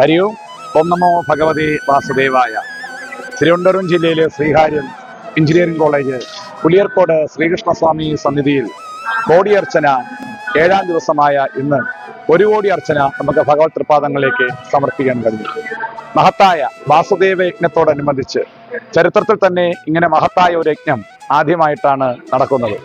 ഹരി ഓം. ഓം നമോ ഭഗവതി വാസുദേവായ. തിരുവനന്തപുരം ജില്ലയിലെ ശ്രീഹാര്യൻ എഞ്ചിനീയറിംഗ് കോളേജ് പുലിയർക്കോട് ശ്രീകൃഷ്ണസ്വാമി സന്നിധിയിൽ കോടി അർച്ചന ഏഴാം ദിവസമായ ഇന്ന് ഒരു കോടി അർച്ചന നമുക്ക് ഭഗവത് തൃപാദങ്ങളിലേക്ക് സമർപ്പിക്കാൻ കഴിഞ്ഞു. മഹത്തായ വാസുദേവ യജ്ഞത്തോടനുബന്ധിച്ച് ചരിത്രത്തിൽ തന്നെ ഇങ്ങനെ മഹത്തായ ഒരു യജ്ഞം ആദ്യമായിട്ടാണ് നടക്കുന്നത്.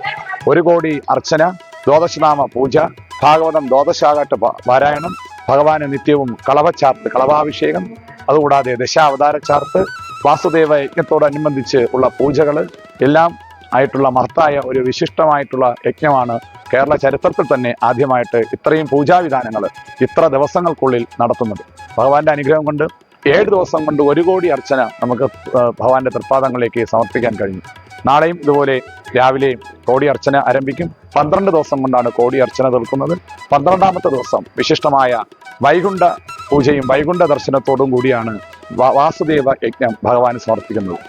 ഒരു കോടി അർച്ചന ദ്വാദശനാമ പൂജ ഭാഗവതം ദ്വാദശാകാട്ട് പാരായണം ഭഗവാന് നിത്യവും കളവച്ചാർത്ത് കളവാഭിഷേകം അതുകൂടാതെ ദശാവതാര ചാർത്ത് വാസുദേവ യജ്ഞത്തോടനുബന്ധിച്ച് ഉള്ള പൂജകൾ എല്ലാം ആയിട്ടുള്ള മഹത്തായ ഒരു വിശിഷ്ടമായിട്ടുള്ള യജ്ഞമാണ് കേരള ചരിത്രത്തിൽ തന്നെ ആദ്യമായിട്ട് ഇത്രയും പൂജാവിധാനങ്ങൾ ഇത്ര ദിവസങ്ങൾക്കുള്ളിൽ നടത്തുന്നത്. ഭഗവാന്റെ അനുഗ്രഹം കൊണ്ട് ഏഴ് ദിവസം കൊണ്ട് ഒരു കോടി അർച്ചന നമുക്ക് ഭഗവാന്റെ തൃപ്പാദങ്ങളിലേക്ക് സമർപ്പിക്കാൻ കഴിഞ്ഞു. നാളെയും ഇതുപോലെ രാവിലെ കോടി അർച്ചന ആരംഭിക്കും. പന്ത്രണ്ട് ദിവസം കൊണ്ടാണ് കോടി അർച്ചന തീർക്കുന്നത്. പന്ത്രണ്ടാമത്തെ ദിവസം വിശിഷ്ടമായ വൈകുണ്ഠ പൂജയും വൈകുണ്ഠ ദർശനത്തോടും കൂടിയാണ് വാസുദേവ യജ്ഞം ഭഗവാൻ സമർപ്പിക്കുന്നത്.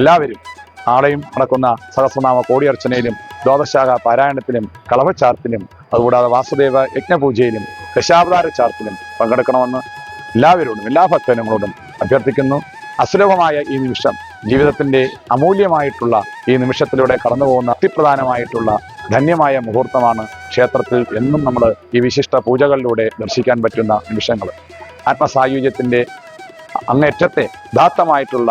എല്ലാവരും നാളെയും നടക്കുന്ന സഹസ്രനാമ കോടി അർച്ചനയിലും ദ്വാദശാഖ പാരായണത്തിലും കളവച്ചാർത്തിലും അതുകൂടാതെ വാസുദേവ യജ്ഞപൂജയിലും ദശാവതാര ചാർത്തിലും പങ്കെടുക്കണമെന്ന് എല്ലാവരോടും എല്ലാ ഭക്തജനങ്ങളോടും അഭ്യർത്ഥിക്കുന്നു. അസുലഭമായ ഈ നിമിഷം ജീവിതത്തിന്റെ അമൂല്യമായിട്ടുള്ള ഈ നിമിഷത്തിലൂടെ കടന്നു പോകുന്ന അതിപ്രധാനമായിട്ടുള്ള ധന്യമായ മുഹൂർത്തമാണ് ക്ഷേത്രത്തിൽ എന്നും നമ്മൾ ഈ വിശിഷ്ട പൂജകളിലൂടെ ദർശിക്കാൻ പറ്റുന്ന നിമിഷങ്ങൾ. ആത്മസായുജ്യത്തിന്റെ അങ്ങേറ്റത്തെ ദാത്തമായിട്ടുള്ള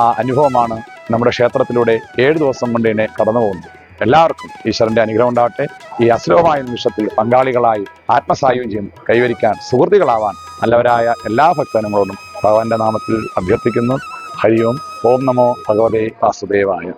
ആ അനുഭവമാണ് നമ്മുടെ ക്ഷേത്രത്തിലൂടെ ഏഴ് ദിവസം കൊണ്ട് തന്നെ കടന്നു പോകുന്നത് എല്ലാവർക്കും ഈശ്വരന്റെ അനുഗ്രഹം ഉണ്ടാവട്ടെ. ഈ അസുലഭമായ നിമിഷത്തിൽ പങ്കാളികളായി ആത്മസായുജ്യം കൈവരിക്കാൻ സുഹൃത്തുക്കളാവാൻ നല്ലവരായ എല്ലാ ഭക്തനങ്ങളോടും ഭഗവാന്റെ നാമത്തിൽ അഭ്യർത്ഥിക്കുന്നു. ഹരി ഓം ഓം നമോ ഭഗവതേ വാസുദേവായ.